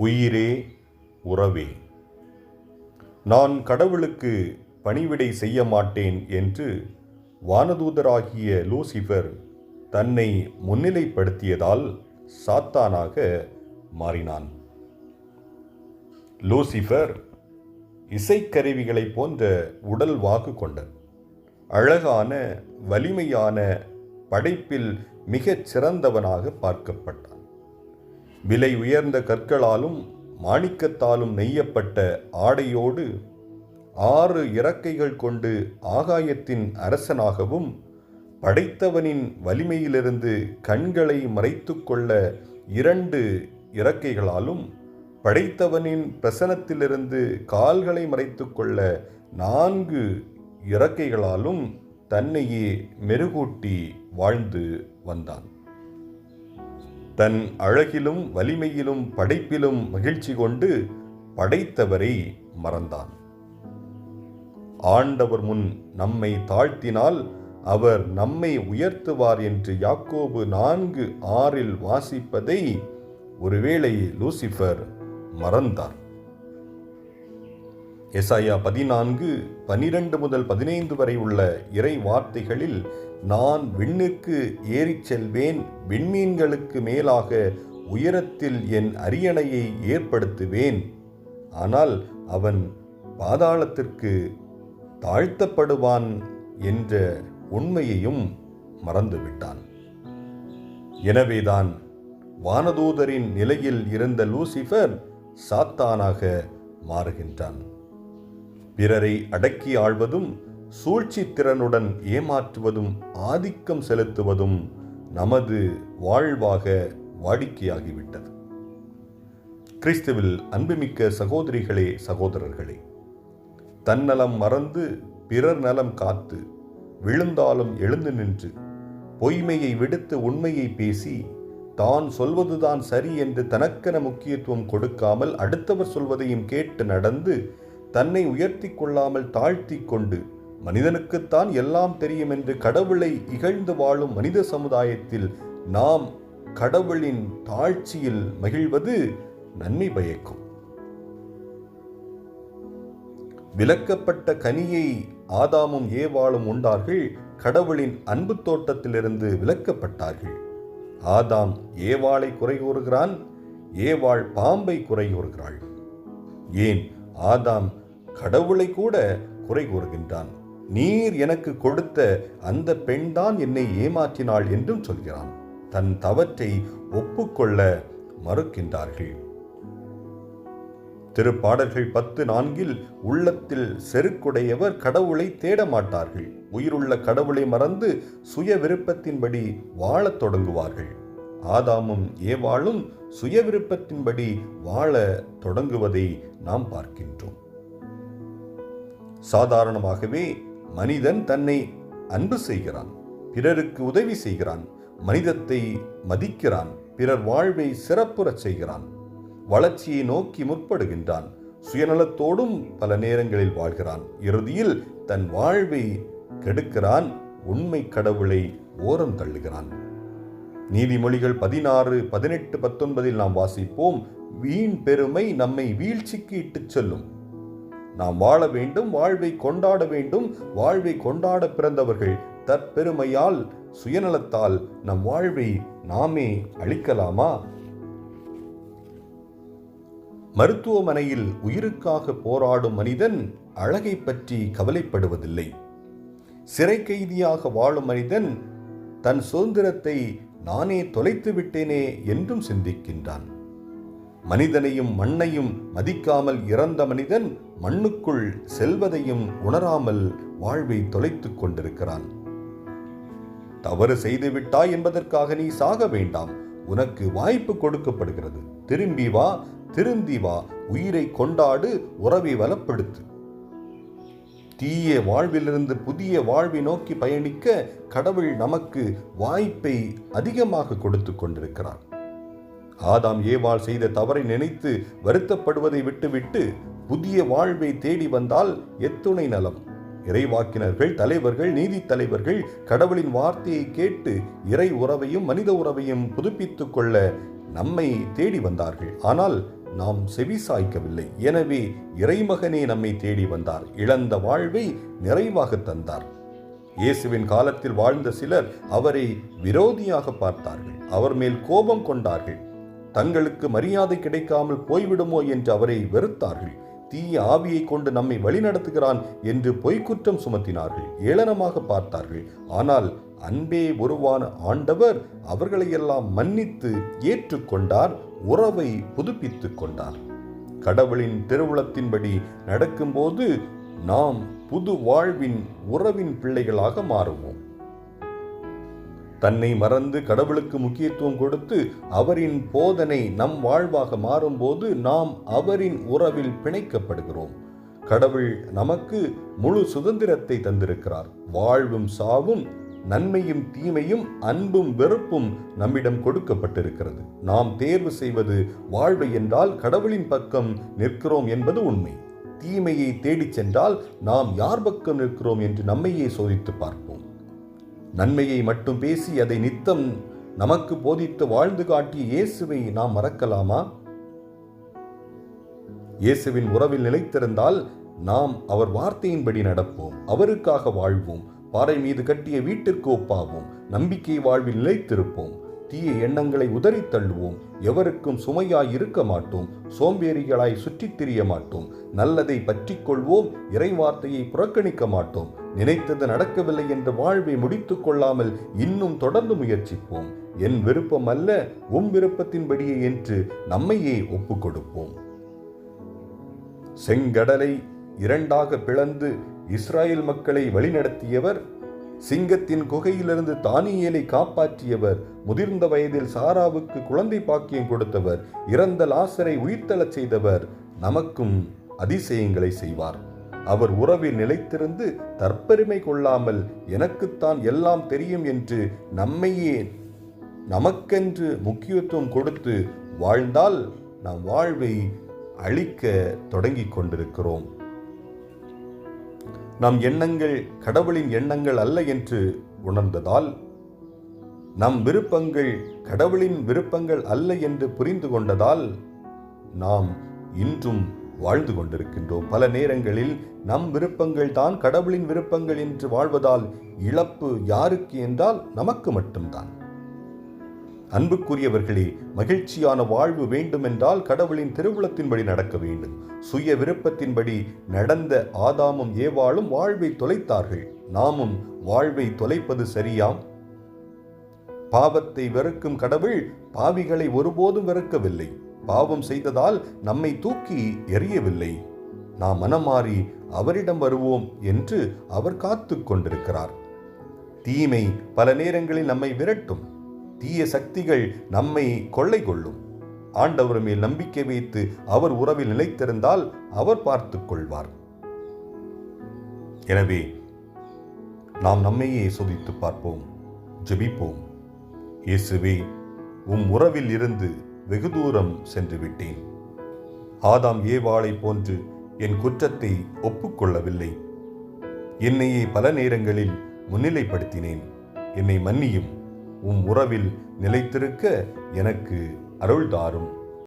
உயிரே உறவே. நான் கடவுளுக்கு பணிவிடை செய்ய மாட்டேன் என்று வானதூதராகிய லூசிஃபர் தன்னை முன்னிலைப்படுத்தியதால் சாத்தானாக மாறினான். லூசிஃபர் இசைக்கருவிகளைப் போன்ற உடல் வாக்கு கொண்டர். அழகான வலிமையான படைப்பில் மிகச் சிறந்தவனாக பார்க்கப்பட்டான். விலை உயர்ந்த கற்களாலும் மாணிக்கத்தாலும் நெய்யப்பட்ட ஆடையோடு ஆறு இறக்கைகள் கொண்டு ஆகாயத்தின் அரசனாகவும் படைத்தவனின் வலிமையிலிருந்து கண்களை மறைத்து கொள்ள இரண்டு இறக்கைகளாலும் படைத்தவனின் பிரசனத்திலிருந்து கால்களை மறைத்து கொள்ள நான்கு இறக்கைகளாலும் தன்னையே மெருகூட்டி வாழ்ந்து வந்தான். தன் அழகிலும் வலிமையிலும் படைப்பிலும் மகிழ்ச்சி கொண்டு படைத்தவரை மறந்தான். ஆண்டவர் முன் நம்மை தாழ்த்தினால் அவர் நம்மை உயர்த்துவார் என்று யாக்கோபு நான்கு ஆறில் வாசிப்பதை ஒருவேளை லூசிஃபர் மறந்தார். எசாயா பதினான்கு பனிரெண்டு முதல் பதினைந்து வரை உள்ள இறை வார்த்தைகளில் நான் விண்ணுக்கு ஏறிச் செல்வேன் விண்மீன்களுக்கு மேலாக உயரத்தில் என் அரியணையை ஏற்படுத்துவேன். ஆனால் அவன் பாதாளத்திற்கு தாழ்த்தப்படுவான் என்ற உண்மையையும் மறந்துவிட்டான். எனவேதான் வானதூதரின் நிலையில் இருந்த லூசிஃபர் சாத்தானாக மாறுகின்றான். பிறரை அடக்கி ஆள்வதும் சூழ்ச்சி திறனுடன் ஏமாற்றுவதும் ஆதிக்கம் செலுத்துவதும் நமது வாழ்வாக வாடிக்கையாகிவிட்டது. கிறிஸ்துவில் அன்புமிக்க சகோதரிகளே சகோதரர்களே தன்னலம் மறந்து பிறர் நலம் காத்து விழுந்தாலும் எழுந்து நின்று பொய்மையை விடுத்து உண்மையை பேசி தான் சொல்வதுதான் சரி என்று தனக்கென முக்கியத்துவம் கொடுக்காமல் அடுத்தவர் சொல்வதையும் கேட்டு நடந்து தன்னை உயர்த்தி கொள்ளாமல் தாழ்த்தி கொண்டு மனிதனுக்குத்தான் எல்லாம் தெரியும் என்று கடவுளை இகழ்ந்து வாழும் மனித சமுதாயத்தில் நாம் கடவுளின் தாழ்ச்சியில் மகிழ்வது நன்மை பயக்கும். விலக்கப்பட்ட கனியை ஆதாமும் ஏவாளும் உண்டார்கள் கடவுளின் அன்பு தோட்டத்திலிருந்து விலக்கப்பட்டார்கள் ஆதாம் ஏவாளை குறை கூறுகிறான் ஏவாள் பாம்பை குறை கூறுகிறாள் ஏன்? ஆதாம் கடவுளை கூட குறை கூறுகின்றான் நீர் எனக்கு கொடுத்த அந்த பெண்தான் என்னை ஏமாற்றினாள் என்றும் சொல்கிறான். தன் தவற்றை ஒப்புக்கொள்ள மறுக்கின்றார்கள். திருப்பாடல்கள் பத்து நான்கில் உள்ளத்தில் செருக்குடையவர் கடவுளை தேட மாட்டார்கள் உயிருள்ள கடவுளை மறந்து சுய விருப்பத்தின்படி வாழத் தொடங்குவார்கள். ஆதாமும் ஏவாளும் சுய விருப்பத்தின்படி வாழ தொடங்குவதை நாம் பார்க்கின்றோம். சாதாரணமாகவே மனிதன் தன்னை அன்பு செய்கிறான் பிறருக்கு உதவி செய்கிறான் மனிதத்தை மதிக்கிறான் பிறர் வாழ்வை சிறப்புறச் செய்கிறான் வளர்ச்சியை நோக்கி முற்படுகின்றான் சுயநலத்தோடும் பல நேரங்களில் வாழ்கிறான் இறுதியில் தன் வாழ்வை கெடுக்கிறான் உண்மை கடவுளை ஓரம் தள்ளுகிறான். நீதிமொழிகள் பதினாறு பதினெட்டு பத்தொன்பதில் நாம் வாசிப்போம் வீண் பெருமை நம்மை வீழ்ச்சிக்கு இட்டுச் செல்லும். நாம் வாழ வேண்டும் வாழ்வை கொண்டாட வேண்டும் வாழ்வை கொண்டாட பிறந்தவர்கள். தற்பெருமையால் சுயநலத்தால் நம் வாழ்வை நாமே அளிக்கலாமா மருத்துவமனையில் உயிருக்காக போராடும் மனிதன் அழகை பற்றி கவலைப்படுவதில்லை. சிறை கைதியாக வாழும் மனிதன் தன் சுதந்திரத்தை நானே தொலைத்து விட்டேனே என்றும் சிந்திக்கின்றான். மனிதனையும் மண்ணையும் மதிக்காமல் இறந்த மனிதன் மண்ணுக்குள் செல்வதையும் உணராமல் வாழ்வை தொலைத்துக் கொண்டிருக்கிறான். தவறு செய்துவிட்டாய் என்பதற்காக நீ சாக வேண்டாம். உனக்கு வாய்ப்பு கொடுக்கப்படுகிறது. திரும்பி வா திருந்தி வா உயிரை கொண்டாடு உறவை வலப்படுத்து தீய வாழ்விலிருந்து புதிய வாழ்வை நோக்கி பயணிக்க கடவுள் நமக்கு வாய்ப்பை அதிகமாக கொடுத்து கொண்டிருக்கிறான் ஆதாம் ஏவாள் செய்த தவறை நினைத்து வருத்தப்படுவதை விட்டுவிட்டு புதிய வாழ்வை தேடி வந்தால் எத்துணை நலம். இறைவாக்கினர்கள் தலைவர்கள் நீதி தலைவர்கள் கடவுளின் வார்த்தையை கேட்டு இறை உறவையும் மனித உறவையும் புதுப்பித்துக் கொள்ள நம்மை தேடி வந்தார்கள். ஆனால் நாம் செவி சாய்க்கவில்லை எனவே இறைமகனே நம்மை தேடி வந்தார். இழந்த வாழ்வை நிறைவாக தந்தார். இயேசுவின் காலத்தில் வாழ்ந்த சிலர் அவரை விரோதியாக பார்த்தார்கள். அவர் மேல் கோபம் கொண்டார்கள். தங்களுக்கு மரியாதை கிடைக்காமல் போய்விடுமோ என்று அவரை வெறுத்தார்கள். தீய ஆவியை கொண்டு நம்மை வழிநடத்துகிறான் என்று பொய்க்குற்றம் சுமத்தினார்கள். ஏளனமாக பார்த்தார்கள். ஆனால் அன்பே உருவான ஆண்டவர் அவர்களையெல்லாம் மன்னித்து ஏற்றுக்கொண்டார் உறவை புதுப்பித்துக் கொண்டார். கடவுளின் திருவுளத்தின்படி நடக்கும்போது நாம் புது வாழ்வின் உறவின் பிள்ளைகளாக மாறுவோம். தன்னை மறந்து கடவுளுக்கு முக்கியத்துவம் கொடுத்து அவரின் போதனை நம் வாழ்வாக மாறும்போது நாம் அவரின் உறவில் பிணைக்கப்படுகிறோம். கடவுள் நமக்கு முழு சுதந்திரத்தை தந்திருக்கிறார். வாழ்வும் சாவும் நன்மையும் தீமையும் அன்பும் வெறுப்பும் நம்மிடம் கொடுக்கப்பட்டிருக்கிறது. நாம் தேர்வு செய்வது வாழ்வு என்றால் கடவுளின் பக்கம் நிற்கிறோம் என்பது உண்மை. தீமையை தேடிச் சென்றால் நாம் யார் பக்கம் நிற்கிறோம் என்று நம்மையே சோதித்து பார்ப்போம். நன்மையை மட்டும் பேசி அதை நித்தம் நமக்கு போதித்து வாழ்ந்து காட்டிய இயேசுவை நாம் மறக்கலாமா? இயேசுவின் உறவில் நிலைத்திருந்தால் நாம் அவர் வார்த்தையின்படி நடப்போம் அவருக்காக வாழ்வோம் பாறை மீது கட்டிய வீட்டிற்கு ஒப்பாவோம் நம்பிக்கை வாழ்வில் நிலைத்திருப்போம் தீய எண்ணங்களை உதறி தள்ளுவோம் எவருக்கும் சுமையாய் இருக்க மாட்டோம் சோம்பேறிகளாய் சுற்றித் திரிய மாட்டோம் நல்லதை பற்றிக்கொள்வோம் இறைவார்த்தையை புறக்கணிக்க மாட்டோம் நினைத்தது நடக்கவில்லை என்ற வாழ்வை முடித்துக் கொள்ளாமல் இன்னும் தொடர்ந்து முயற்சிப்போம். என் விருப்பம் அல்ல உம் விருப்பத்தின்படியே என்று நம்மையே ஒப்புக் கொடுப்போம். செங்கடலை இரண்டாக பிளந்து இஸ்ராயேல் மக்களை வழிநடத்தியவர் சிங்கத்தின் குகையிலிருந்து தானியலை காப்பாற்றியவர் முதிர்ந்த வயதில் சாராவுக்கு குழந்தை பாக்கியம் கொடுத்தவர் இறந்த லாசரை உயிர்த்தளச் செய்தவர் நமக்கும் அதிசயங்களை செய்வார். அவர் உறவில் நிலைத்திருந்து தற்பெருமை கொள்ளாமல் எனக்குத்தான் எல்லாம் தெரியும் என்று நம்மையே நமக்கென்று முக்கியத்துவம் கொடுத்து வாழ்ந்தால் நம் வாழ்வை அழிக்க தொடங்கிக் கொண்டிருக்கிறோம். நம் எண்ணங்கள் கடவுளின் எண்ணங்கள் அல்ல என்று உணர்ந்ததால் நம் விருப்பங்கள் கடவுளின் விருப்பங்கள் அல்ல என்று புரிந்து கொண்டதால் நாம் இன்றும் வாழ்ந்து கொண்டிருக்கின்றோம். பல நேரங்களில் நம் விருப்பங்கள் தான் கடவுளின் விருப்பங்கள் என்று வாழ்வதால் இழப்பு யாருக்கு என்றால் நமக்கு மட்டும்தான். அன்புக்குரியவர்களே மகிழ்ச்சியான வாழ்வு வேண்டுமென்றால் கடவுளின் திருவுளத்தின்படி நடக்க வேண்டும். சுய விருப்பத்தின்படி நடந்த ஆதாமும் ஏவாளும் வாழ்வை தொலைத்தார்கள். நாமும் வாழ்வை தொலைப்பது சரியாம்? பாவத்தை வெறுக்கும் கடவுள் பாவிகளை ஒருபோதும் வெறுக்கவில்லை. பாவம் செய்ததால் நம்மை தூக்கி எறியவில்லை. நாம் மனமாறி அவரிடம் வருவோம் என்று அவர் காத்து கொண்டிருக்கிறார். தீமை பல நேரங்களில் நம்மை விரட்டும். தீய சக்திகள் நம்மை கொள்ளை கொள்ளும். ஆண்டவர் மேல் நம்பிக்கை வைத்து அவர் உறவில் நிலைத்திருந்தால் அவர் பார்த்துக் கொள்வார். எனவே நாம் நம்மையே சோதித்து பார்ப்போம் ஜெபிப்போம். இயேசுவே உம் உறவில் இருந்து வெகு தூரம் சென்று விட்டேன். ஆதாம் ஏவாளை போன்று என் குற்றத்தை ஒப்புக்கொள்ளவில்லை. என்னையே பல நேரங்களில் முன்னிலைப்படுத்தினேன். என்னை மன்னியும். உம் உறவில் நிலைத்திருக்க எனக்கு அருள் தாரும்